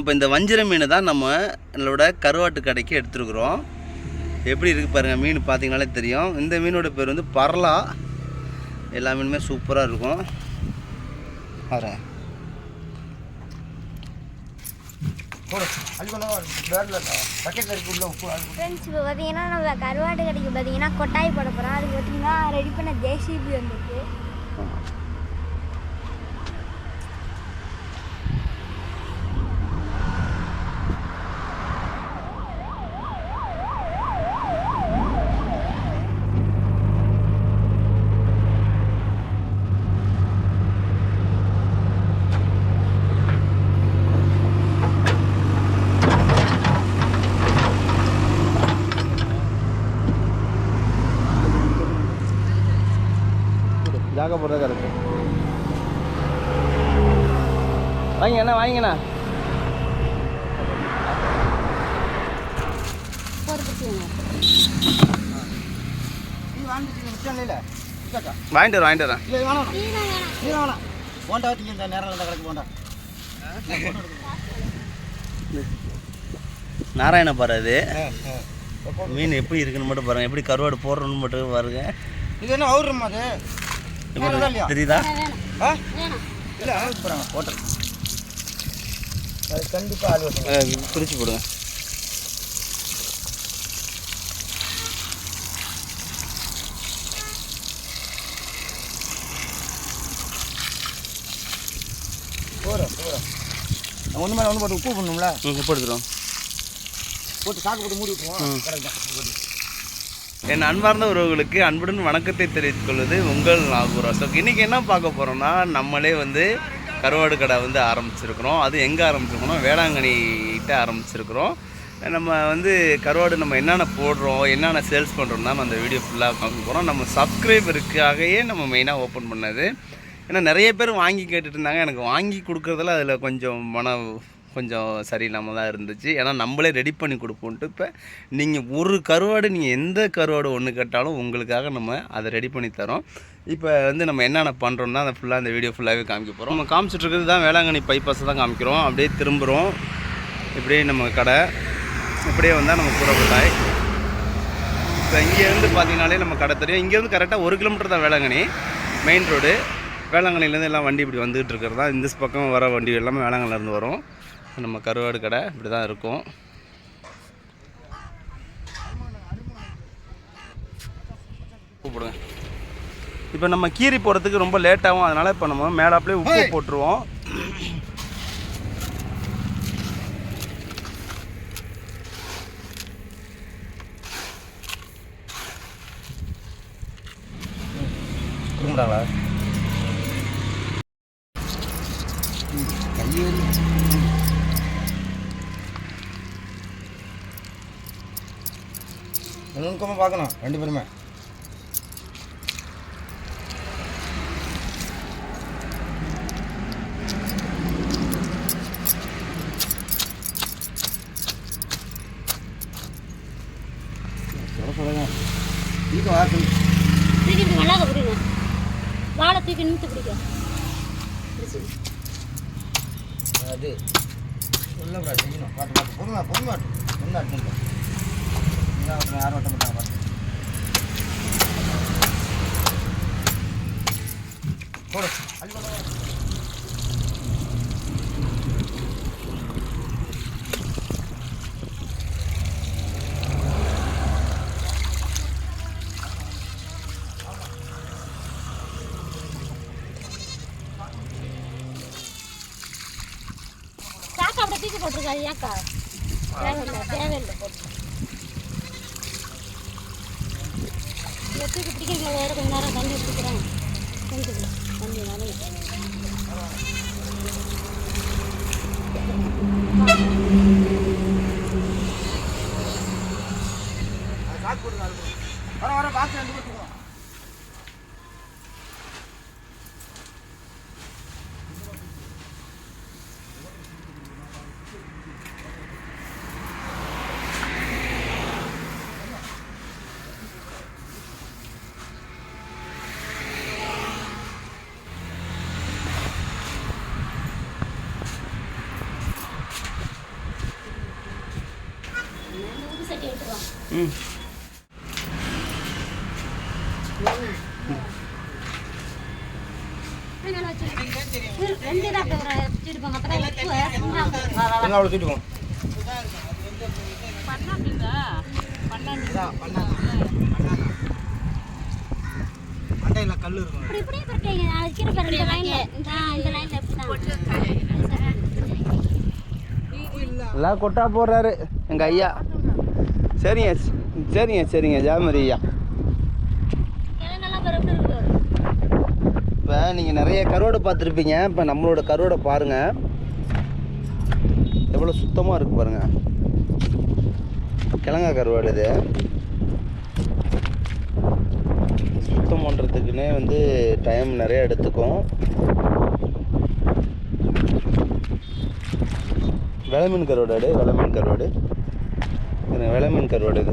இப்போ இந்த வஞ்சிர மீன் தான் நம்ம நம்மளோட கருவாட்டு கடைக்கு எடுத்துருக்குறோம். எப்படி இருக்குது பாருங்கள் மீன் பார்த்தீங்கனாலே தெரியும். இந்த மீனோட பேர் வந்து பரலா. எல்லா மீனுமே சூப்பராக இருக்கும். வரேன். ஃப்ரெண்ட்ஸ் இப்போ பார்த்தீங்கன்னா நம்ம கருவாட்டு கடைக்கு பார்த்தீங்கன்னா கொட்டாய் போட போகிறோம் அதுக்கு பார்த்தீங்கன்னா ரெடி பண்ண ஜேசிபி வந்துருக்கு ஜாக்க போடுறது கரெக்டு வாங்கிங்கண்ணா வாங்கிங்கண்ணா வாங்கிட்டு வரேன் வாங்கிட்டு வரேன் போண்டா இந்த நேரம் இருந்தால் கிடக்கு போண்டா. நாராயண பாரு அது. மீன் எப்படி இருக்குன்னு மட்டும் பாருங்க. எப்படி கருவாடு போடுறோன்னு மட்டும் பாருங்க. இது என்ன அவுருமா அது? தெரியுதா? ஆ? இல்லை போகிறாங்க ஹோட்டல் அது கண்டிப்பாக ஆள் பிரித்து போடுங்க. போகிறோம் போகிறோம் ஒன்று மேலே ஒன்று போட்டு உப்பு பண்ணணும்ல ம் உப்பு எடுத்துரும் போட்டு சாக்கு போட்டு மூடி விட்டுருவோம். கரெக்ட் தான். என் அன்பார்ந்த உறவுகளுக்கு அன்புடன் வணக்கத்தை தெரிவித்துக் கொள்வது உங்கள் நாகூர் அசோக். இன்றைக்கி என்ன பார்க்க போகிறோம்னா நம்மளே வந்து கருவாடு கடை வந்து ஆரம்பிச்சிருக்கிறோம். அது எங்கே ஆரம்பிச்சிருக்கோம் வேளாங்கண்ணிகிட்ட ஆரம்பிச்சிருக்கிறோம். நம்ம வந்து கருவாடு நம்ம என்னென்ன போடுறோம் என்னென்ன சேல்ஸ் பண்ணுறோம் தான் அந்த வீடியோ ஃபுல்லாக பார்க்க போகிறோம் நம்ம சப்ஸ்கிரைபருக்காகவே நம்ம மெயினாக ஓப்பன் பண்ணது. ஏன்னா நிறைய பேர் வாங்கி கேட்டுட்டு இருந்தாங்க. எனக்கு வாங்கி கொடுக்குறதுல அதில் கொஞ்சம் மன கொஞ்சம் சரியில்லாமல் தான் இருந்துச்சு. ஏன்னா நம்மளே ரெடி பண்ணி கொடுப்போன்ட்டு இப்போ நீங்கள் ஒரு கருவாடு நீங்கள் எந்த கருவாடு ஒன்று கேட்டாலும் உங்களுக்காக நம்ம அதை ரெடி பண்ணி தரோம். இப்போ வந்து நம்ம என்னென்ன பண்ணுறோம்னா அதை ஃபுல்லாக அந்த வீடியோ ஃபுல்லாகவே காமிக்க போகிறோம் நம்ம காமிச்சிட்டு இருக்கிறது தான் வேளாங்கண்ணி பைபாஸை தான் காமிக்கிறோம். அப்படியே திரும்புகிறோம் இப்படியே நம்ம கடை. இப்படியே வந்தால் நம்ம கூடப்பட்டாய் இப்போ இங்கேருந்து பார்த்தீங்கனாலே நம்ம கடை தெரியும். இங்கேருந்து கரெக்டாக ஒரு கிலோமீட்டர் தான் வேளாங்கண்ணி. மெயின் ரோடு வேளாங்கண்ணிலேருந்து எல்லாம் வண்டி இப்படி வந்துகிட்டு இருக்கிறது தான். இந்த பக்கம் வர வண்டி எல்லாமே வேளாங்கண்ணிலேருந்து வரும். நம்ம கருவாடு கடை இப்படி தான் இருக்கும். கூப்பிடுங்க. இப்போ நம்ம கீரி போகிறதுக்கு ரொம்ப லேட் ஆகும். அதனால் இப்போ நம்ம மேலாப்லேயே உப்பு. போட்டுருவோம். கொடுங்கடாங்களா நுணுக்கமாக பார்க்கணும். ரெண்டு பேருமே. சொல்ல சொல்லுங்க இது வாசல் தூக்கி இப்படி மல்லாக்க பிடிங்க வாழை தூக்கி நிமித்து பிடிக்க பிடிச்சி அது சொல்ல கூடாது செய்யணும் பார்த்து பார்த்து என்ன அர்த்தம் இல்லை யாரும் ஓட்ட மாட்டாங்க போடு. சாக்கா அப்படியே தூக்கி போட்டிருக்காது ஏக்கா தேவையில்லை தேவையில்லை போட்டு இதை தூக்கி பிடிக்கிறீங்களா வேறு கொஞ்ச நேரம் தண்ணி பிடிக்கிறேன் கொஞ்சம் தண்ணி நிறைய அது சாக்கு வர வர ரெண்டு எங்க அவ்வளோ இதான், பண்ணாங்க. மண்டையில கல் இருக்கும் இப்படி இப்படி பரட்டைங்க நான் வச்சிருப்பேன் ரெண்டு லைன்ல இந்த இந்த லைன்ல இப்படி தான் எல்லாம் கொட்டா போடுறாரு. எங்கள் ஐயா. சரிங்க சரிங்க சரிங்க. ஜாமரி ஐயா. இப்போ நீங்கள் நிறைய கருவாடை பார்த்துருப்பீங்க. இப்போ நம்மளோட கருவாடை பாருங்கள் எவ்வளோ சுத்தமாக இருக்குது பாருங்கள் கிழங்கா கருவாடு இது. சுத்தம் பண்ணுறதுக்குன்னே வந்து டைம் நிறைய எடுத்துக்கும். விளமீன் கருவாடு விளமீன் கருவாடு. இது விளமீன் கருவாடு இது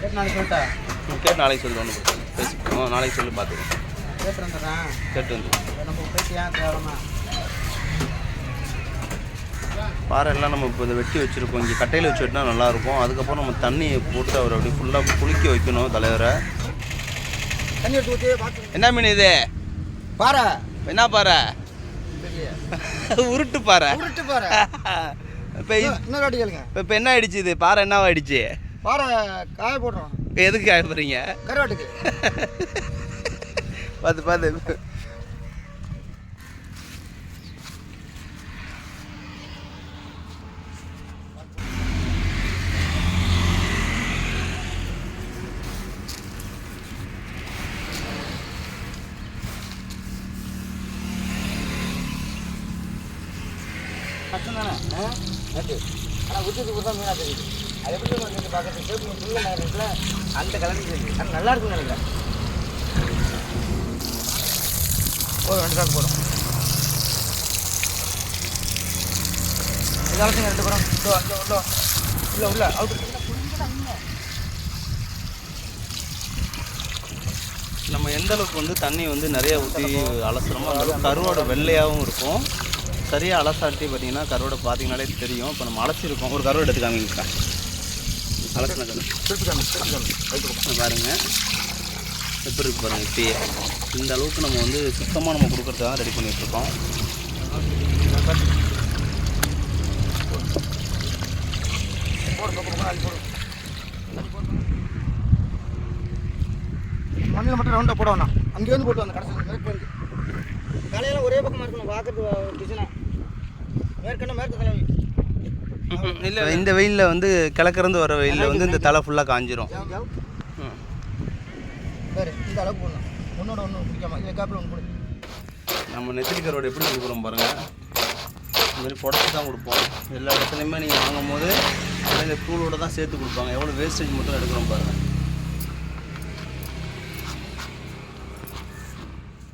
கேட்டு நாளைக்கு சொல்லிட்டேன் கேட்டு நாளைக்கு சொல்லு ஒன்று பேசிப்போம் நாளைக்கு சொல்லி பார்த்துக்கோங்க கேட்டு வந்துடுறேன். கேட்டு நம்ம பாறை எல்லாம் நம்ம இப்போ இதை வெட்டி வச்சுருக்கோம். இங்கே கட்டையில் வச்சு வெட்டினா நல்லாயிருக்கும். அதுக்கப்புறம் நம்ம தண்ணியை போட்டு அவர் அப்படி ஃபுல்லாக குளிக்க வைக்கணும் தலைவரை. என்ன மீன் இது? பாரு என்ன பாறை? உருட்டு பாறை. உருட்டு பாரு இப்போ இன்னொரு வாட்டி கேளுங்க. இப்போ என்ன ஆயிடுச்சு இது? பாறை என்ன ஆயிடுச்சு? பாறை காய போடுறோம் எதுக்கு காய போகிறீங்க கருவாட்டுக்கு பார்த்து பார்த்து கஷ்டம் தானே ஆனால் உச்சத்துக்கு கொடுத்தா மீனாக தெரியுது அது எப்படி நம்ம பார்க்குறது சேப்பு ஃபுல்லாக அந்த கலந்து ஆனால் நல்லா இருக்குன்னு நினைக்கிறேன். ஒரு ரெண்டு சாக்கு போதும். இதாச்சும் ரெண்டு படம். உள்ளோ அங்கே உள்ளோ இல்லை உள்ள. அவுட் நம்ம எந்த அளவுக்கு வந்து தண்ணி வந்து நிறைய ஊற்றி அலசுறோமோ அந்தளவுக்கு கருவோட வெள்ளையாகவும் இருக்கும். சரியாக அலசாட்டி பார்த்தீங்கன்னா கருவோட பார்த்தீங்கனாலே தெரியும். இப்போ நம்ம அலசிருக்கோம் ஒரு கருவாடு எடுத்து இங்க பாருங்கள் எப்படி இருக்கு பாருங்கள் இப்பயே. இந்த அளவுக்கு நம்ம வந்து சுத்தமாக நம்ம கொடுக்குறதுக்காக ரெடி பண்ணிகிட்ருக்கோம் மண்ணில் மட்டும் ரவுண்டாக போட வேணாம். போட்டு வந்த கடைசி மேற்கு வந்து தலையெல்லாம் ஒரே பக்கமாக இருக்கணும் பார்க்குறது டிசைனாக மேற்கண்ட மேற்கு தலைவி இல்லை இந்த வெயிலில் வந்து கிழக்கிருந்து வர வெயிலில் வந்து இந்த தலை ஃபுல்லாக காஞ்சிரும். ஜாவ் ஜாவ். ம். சரி இந்த அளவுக்கு போடணும் ஒன்றோட ஒன்று பிடிக்காம. இதை கேப்பில் ஒன்று போடு நம்ம நெத்திலி கருவாடு எப்படி கொடுக்குறோம் பாருங்கள் இந்த மாதிரி புடச்சி தான் கொடுப்போம். எல்லா இடத்துலையுமே நீங்கள் வாங்கும் போது இந்த தூளோட தான் சேர்த்து கொடுப்பாங்க. எவ்வளோ வேஸ்டேஜ் மட்டும் எடுக்கிறோம் பாருங்கள்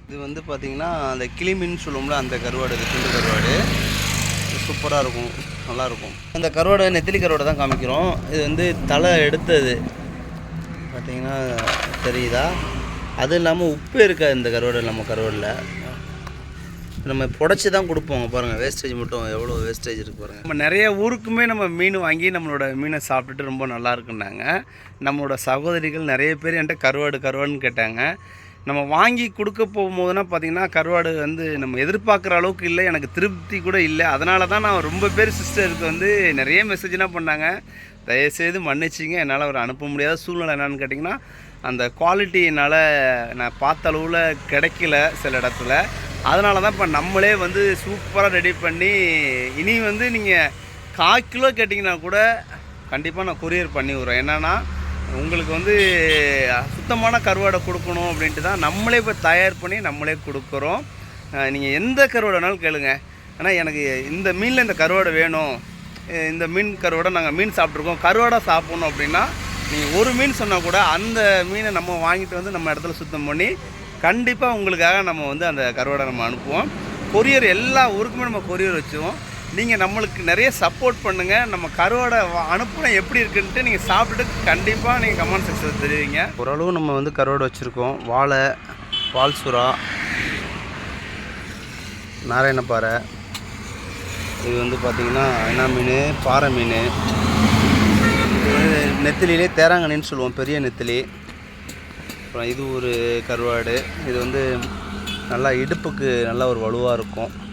இது வந்து பார்த்தீங்கன்னா அந்த கிளிமின்னு சொல்லுவோம்ல அந்த கருவாடு இது துண்டு கருவாடு. சூப்பராக இருக்கும். நல்லாயிருக்கும். அந்த கருவாடை நெத்திலி கருவாடை தான் காமிக்கிறோம். இது வந்து தலை எடுத்தது. பார்த்தீங்கன்னா தெரியுதா? அது இல்லாமல் உப்பு இருக்காது இந்த கருவாடு நம்ம கருவாடில். நம்ம புடச்சி தான் கொடுப்போம். பாருங்கள் வேஸ்டேஜ் மட்டும் எவ்வளோ வேஸ்டேஜ் இருக்குது பாருங்கள் நம்ம நிறைய ஊருக்குமே நம்ம மீன் வாங்கி நம்மளோட மீனை சாப்பிட்டுட்டு ரொம்ப நல்லா இருக்குன்னாங்க. நம்மளோட சகோதரிகள் நிறைய பேர் என்கிட்ட கருவாடு கருவாடுன்னு கேட்டாங்க. நம்ம வாங்கி கொடுக்க போகும்போதுனா பார்த்திங்கன்னா கருவாடு வந்து நம்ம எதிர்பார்க்குற அளவுக்கு இல்லை எனக்கு திருப்தி கூட இல்லை. அதனால தான் நான் ரொம்ப பேர் சிஸ்டருக்கு வந்து நிறைய மெசேஜ்லாம் பண்ணாங்க. தயவுசெய்து மன்னிச்சிங்க. என்னால் அவர் அனுப்ப முடியாத சூழ்நிலை என்னென்னு கேட்டிங்கன்னா அந்த குவாலிட்டி என்னால் நான் பார்த்த அளவில் கிடைக்கல சில இடத்துல. அதனால தான் இப்போ நம்மளே வந்து சூப்பராக ரெடி பண்ணி இனி வந்து நீங்கள் கால் கிலோ கேட்டிங்கன்னா கூட கண்டிப்பாக நான் கொரியர் பண்ணி விடுறேன். என்னென்னா உங்களுக்கு வந்து சுத்தமான கருவாடை கொடுக்கணும் அப்படின்ட்டு தான் நம்மளே இப்போ தயார் பண்ணி நம்மளே கொடுக்குறோம். நீங்கள் எந்த கருவாடை வேணாலும் கேளுங்க. ஆனால் எனக்கு இந்த மீனில் இந்த கருவாடை வேணும். இந்த மீன் கருவாடை நாங்கள் மீன் சாப்பிட்ருக்கோம் கருவாடை சாப்பிட்ணும் அப்படின்னா நீங்கள் ஒரு மீன் சொன்னால் கூட அந்த மீனை நம்ம வாங்கிட்டு வந்து நம்ம இடத்துல சுத்தம் பண்ணி கண்டிப்பாக உங்களுக்காக நம்ம வந்து அந்த கருவாடை நம்ம அனுப்புவோம். கொரியர் எல்லா ஊருக்குமே நம்ம கொரியர் வச்சுருவோம். நீங்கள் நம்மளுக்கு நிறைய சப்போர்ட் பண்ணுங்கள் நம்ம கருவாடை வா- எப்படி இருக்குன்ட்டு நீங்கள் சாப்பிட்டுட்டு கண்டிப்பாக நீங்கள் கமெண்ட் செக்ஷன் தெரிவிங்க. ஓரளவு நம்ம வந்து கருவாடை வச்சுருக்கோம். வாழை பால் சுறா நாராயணப்பாறை. இது வந்து பார்த்திங்கன்னா அண்ணா மீன் பாறை மீன். இது வந்து தேராங்கண்ணின்னு சொல்லுவோம். பெரிய நெத்திலி. அப்புறம் இது ஒரு கருவாடு. இது வந்து நல்லா இடுப்புக்கு நல்லா ஒரு வலுவாக இருக்கும்.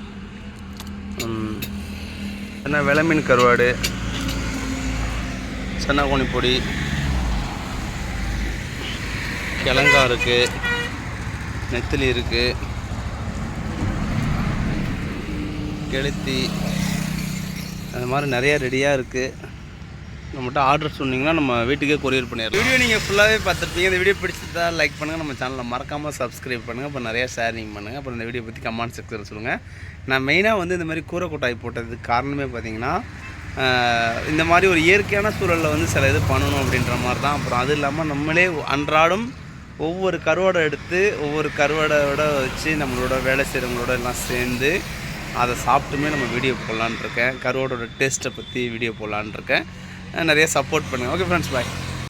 ம். என்ன வெலை மீன் கருவாடு சென்னாகோணி பொடி கிழங்கா இருக்குது நெத்திலி இருக்குது கெளுத்தி அந்த மாதிரி நிறையா ரெடியாக இருக்குது நம்மகிட்ட ஆர்டர் சொன்னீங்கன்னா நம்ம வீட்டுக்கே கொரியர் பண்ணிடுறோம் வீடியோ நீங்கள் ஃபுல்லாகவே பார்த்துருப்பீங்க. இந்த வீடியோ பிடிச்சிருந்தா லைக் பண்ணுங்கள் நம்ம சேனலை மறக்காமல் சப்ஸ்கிரைப் பண்ணுங்கள் அப்புறம் நிறையா ஷேரிங் பண்ணுங்கள் அப்புறம் இந்த வீடியோ பற்றி கமெண்ட் செக்ஷன் சொல்லுங்கள் நான் மெயினாக வந்து இந்த மாதிரி கூரை கொட்டாய் போட்டதுக்கு காரணமே பார்த்தீங்கன்னா இந்த மாதிரி ஒரு இயற்கையான சூழலில் வந்து சில இது பண்ணணும் அப்படின்ற மாதிரி தான் அப்புறம் அது இல்லாமல் நம்மளே அன்றாடம் ஒவ்வொரு கருவாடை எடுத்து ஒவ்வொரு கருவாடோட வச்சு நம்மளோட வேலை செய்கிறவங்களோட எல்லாம் சேர்ந்து அதை சாப்பிட்டுமே நம்ம வீடியோ போடலான்ருக்கேன் கருவாடோட டேஸ்ட்டை பற்றி வீடியோ போடலான்னு இருக்கேன். நிறைய சப்போர்ட் பண்ணுங்கள் ஓகே ஃப்ரெண்ட்ஸ் பாய்